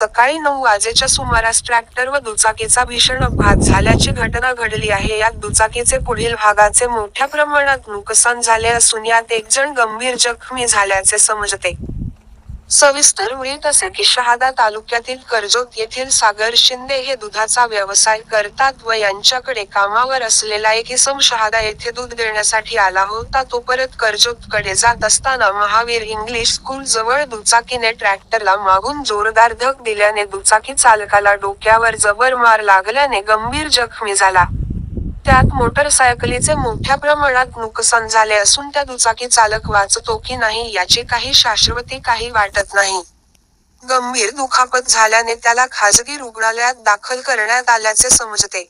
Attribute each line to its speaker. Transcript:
Speaker 1: सकाळी नऊ वाजेच्या सुमारास ट्रॅक्टर व दुचाकीचा भीषण अपघात झाल्याची घटना घडली आहे. यात दुचाकीचे पुढील भागाचे मोठ्या प्रमाणात नुकसान झाले असून यात एक जण गंभीर जखमी झाल्याचे समजते. सविस्तर वृत्त असे की शहादा तालुक्यातील कर्जोत येथील सागर शिंदे हे दुधाचा व्यवसाय करतात व यांच्याकडे कामावर असलेला एक इसम शहादा येथे दूध देण्यासाठी आला होता तो परत कर्जतकडे जात असताना महावीर इंग्लिश स्कूल जवळ दुचाकीने ट्रॅक्टरला मागून जोरदार धक दिल्याने दुचाकी चालकाला डोक्यावर जबर मार लागल्याने गंभीर जखमी झाला. त्यात मोटरसायकलीचे मोठ्या प्रमाणात नुकसान झाले असून त्या दुचाकी चालक वाचतो की नाही याची काही शाश्वती काही वाटत नाही. गंभीर दुखापत झाल्याने त्याला खाजगी रुग्णालयात दाखल करण्यात आल्याचे समजते.